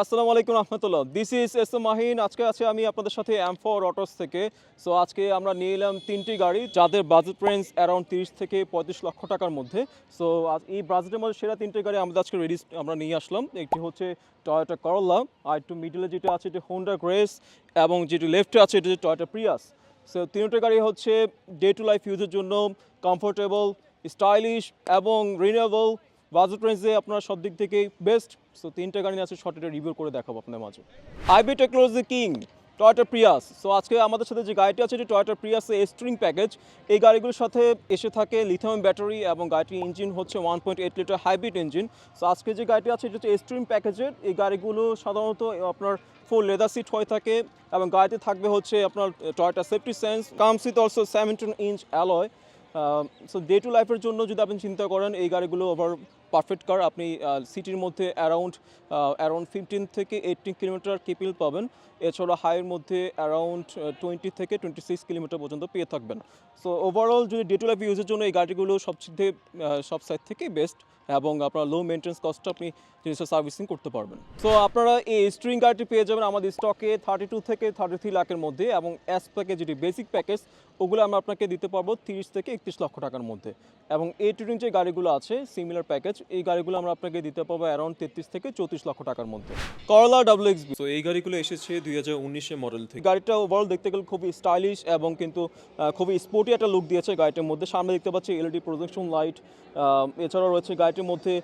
আসসালামু আলাইকুম রহমতুল্লাহ। দিস ইজ এস মাহিন আজকে আছে আমি আপনাদের সাথে এম ফোর অটোস থেকে। সো আজকে আমরা নিয়ে এলাম তিনটি গাড়ি যাদের বাজেট রেঞ্জ অ্যারাউন্ড তিরিশ থেকে পঁয়ত্রিশ লক্ষ টাকার মধ্যে। সো এই বাজেটের মধ্যে সেরা তিনটে গাড়ি আমাদের আজকে রেডি আমরা নিয়ে আসলাম। একটি হচ্ছে টয়োটা করলা আর একটু মিডলে যেটা আছে এটি হোন্ডা গ্রেস এবং যেটি লেফটে আছে এটি হচ্ছে টয়োটা প্রিয়াস সো তিনটে গাড়ি হচ্ছে ডে টু লাইফ ইউজের জন্য কমফোর্টেবল স্টাইলিশ এবং রিনিউয়েবল বাজেট রেঞ্জে আপনার সব দিক থেকে বেস্ট সো তিনটে গাড়ি আছে শর্ট এটা রিভিউ করে দেখাবো আপনার মাঝে। IB technology king Toyota Prius so আজকে আমাদের সাথে যে গাড়িটি আছে, এটি টয়টা প্রিয়াস স্ট্রিং প্যাকেজ এই গাড়িগুলোর সাথে এসে থাকে লিথিয়াম ব্যাটারি এবং গাড়িটির ইঞ্জিন হচ্ছে one point eight litre hybrid engine so আজকে যে গাড়িটি আছে, এটা হচ্ছে স্ট্রিং প্যাকেজের এই গাড়িগুলো সাধারণত আপনার ফুল লেদার সিট হয়ে থাকে এবং গাড়িতে থাকবে হচ্ছে আপনার Toyota safety sense comes with also seventeen inch alloy so day to লাইফের জন্য যদি আপনি চিন্তা করেন, এই গাড়িগুলো ওভার পারফেক্ট কার আপনি সিটির মধ্যে অ্যারাউন্ড অ্যারাউন্ড ফিফটিন থেকে এইটিন কিলোমিটার কেপিল পাবেন। এছাড়া হাইয়ের মধ্যে অ্যারাউন্ড টোয়েন্টি থেকে টোয়েন্টি সিক্স কিলোমিটার পর্যন্ত পেয়ে থাকবেন। সো ওভারঅল যদি ডে টু লাইফ ইউজের জন্য এই গাড়িগুলো সবচেয়ে থেকে সব সাইড থেকে বেস্ট এবং আপনার লো মেনটেন্স কস্টে আপনি জিনিসটা সার্ভিসিং করতে পারবেন। সো আপনারা এই স্ট্রিং গাড়িটি পেয়ে যাবেন আমাদের স্টকে থার্টি টু থেকে থার্টি থ্রি লাখের মধ্যে এবং অ্যাস প্যাকেজ যেটি বেসিক প্যাকেজ ওগুলো আমরা আপনাকে দিতে পারব তিরিশ থেকে একত্রিশ লক্ষ টাকার মধ্যে। এবং এই টুরিং যে গাড়িগুলো আছে সিমিলার প্যাকেজ এই গাড়িগুলো আমরা আপনাকে দিতে পারব অ্যারাউন্ড তেত্রিশ থেকে চৌত্রিশ লক্ষ টাকার মধ্যে। করলা ডাব্লিউ এক্স তো এই গাড়িগুলো এসেছে দুই হাজার উনিশে মডেল থেকে। গাড়িটা ওভারঅল দেখতে গেলে খুবই স্টাইলিশ এবং কিন্তু খুবই স্পোর্টি একটা লুক দিয়েছে গাড়িটার মধ্যে। সামনে দেখতে পাচ্ছি এলইডি প্রজেকশন লাইট এছাড়াও রয়েছে গাড়িটির মধ্যে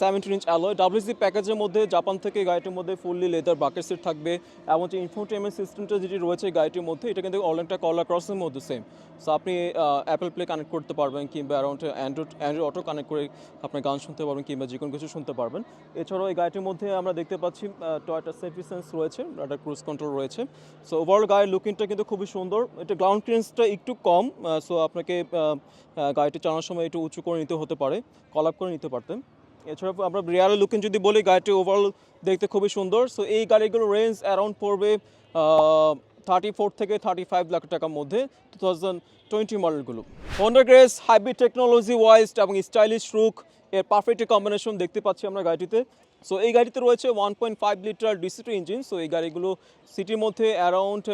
সেভেন্টিন ইঞ্চ অ্যালয় ডাব্লিউসি প্যাকেজের মধ্যে, জাপান থেকে গাড়িটির মধ্যে ফুললি লেদার বাকেট সিট থাকবে। এবং যে ইনফোটেনমেন্ট সিস্টেমটা যেটি রয়েছে গাড়িটির মধ্যে, এটা কিন্তু অনলাইনটা কলা ক্রসের মধ্যে সেম সো আপনি অ্যাপেল প্লে কানেক্ট করতে পারবেন কিংবা around Android Android auto connect করে আপনি গান শুনতে পারবেন কিংবা যে কোনো কিছু শুনতে পারবেন। এছাড়াও এই গাড়িটির মধ্যে আমরা দেখতে পাচ্ছি টয়টা সেফটি সেন্স রয়েছে একটা ক্রুজ কন্ট্রোল রয়েছে। সো ওভারঅল গাড়ির লুকিংটা কিন্তু খুবই সুন্দর। এটা গ্রাউন্ড ক্লিয়ারেন্সটা একটু কম সো আপনাকে গাড়িটি চালানোর সময় একটু উঁচু করে নিতে হতে পারে কলাপ করে নিতে পারতেন। এছাড়া আমরা রিয়ারের লুকিং যদি বলি, গাড়িটি ওভারঅল দেখতে খুবই সুন্দর। সো এই গাড়িগুলোর রেঞ্জ অ্যারাউন্ড পড়বে থার্টি ফোর থেকে থার্টি ফাইভ লাখ টাকার মধ্যে টু থাউজেন্ড টোয়েন্টি মডেলগুলো Honda Grace hybrid technology wise এবং স্টাইলিশ রুক এর পারফেক্ট কম্বিনেশন দেখতে পাচ্ছি আমরা গাড়িটিতে। সো এই গাড়িতে রয়েছে one point five litre DCT engine so এই গাড়িগুলো সিটির মধ্যে অ্যারাউন্ড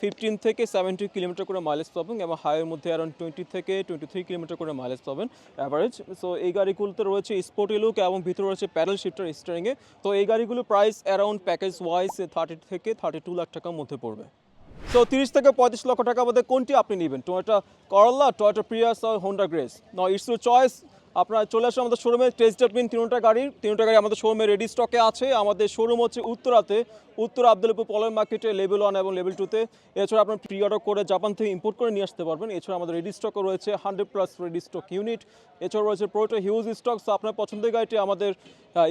ফিফটিন থেকে সেভেন্টি কিলোমিটার করে মাইলেজ পাবেন এবং হাইয়ের মধ্যে অ্যারাউন্ড টোয়েন্টি থেকে টোয়েন্টি থ্রি কিলোমিটার করে মাইলেজ পাবেন অ্যাভারেজ সো এই গাড়িগুলোতে রয়েছে স্পোর্টি লুক এবং ভিতরে রয়েছে প্যাডেল শিফটার স্টারিংয়ে তো, এই গাড়িগুলো price around package wise thirty থেকে থার্টি টু লাখ টাকার মধ্যে পড়বে। সো তিরিশ থেকে পঁয়ত্রিশ লক্ষ টাকার মধ্যে কোনটি আপনি নেবেন? টয়োটা করলা টয়োটা প্রিয়াস আর হোন্ডা গ্রেস ন ইটস ইউর চয়েস আপনারা চলে আসুন আমাদের শোরুমে টেস্ট ডেটবিন তিনটা গাড়ির, তিনটা গাড়ি আমাদের শোরুমে রেডি স্টকে আছে। আমাদের শোরুম হচ্ছে উত্তরাতে, উত্তর আবদুল্লাপুর পলের মার্কেটে লেভেল ওয়ান এবং লেভেল টুতে এছাড়া আপনার প্রি অর্ডার করে জাপান থেকে ইম্পোর্ট করে নিয়ে আসতে পারবেন। এছাড়া আমাদের রেডি স্টকও রয়েছে hundred plus ready stock unit এছাড়া রয়েছে প্রোটো হিউজ স্টক সো আপনার পছন্দের গাড়িটি আমাদের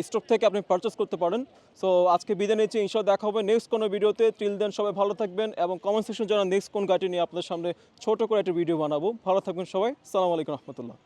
স্টক থেকে আপনি পারচেস করতে পারেন। সো আজকে বিদায় নিচ্ছি ইনশাল দেখা হবে নেক্সট কোনো ভিডিওতে টিল দেন সবাই ভালো থাকবেন এবং কমেন্ট সেকশন জানা নেক্সট কোন গাড়িটি নিয়ে আপনাদের সামনে ছোট করে একটা ভিডিও বানাবো। ভালো থাকবেন সবাই। সালাম আলাইকুম রহমতুল্লাহ।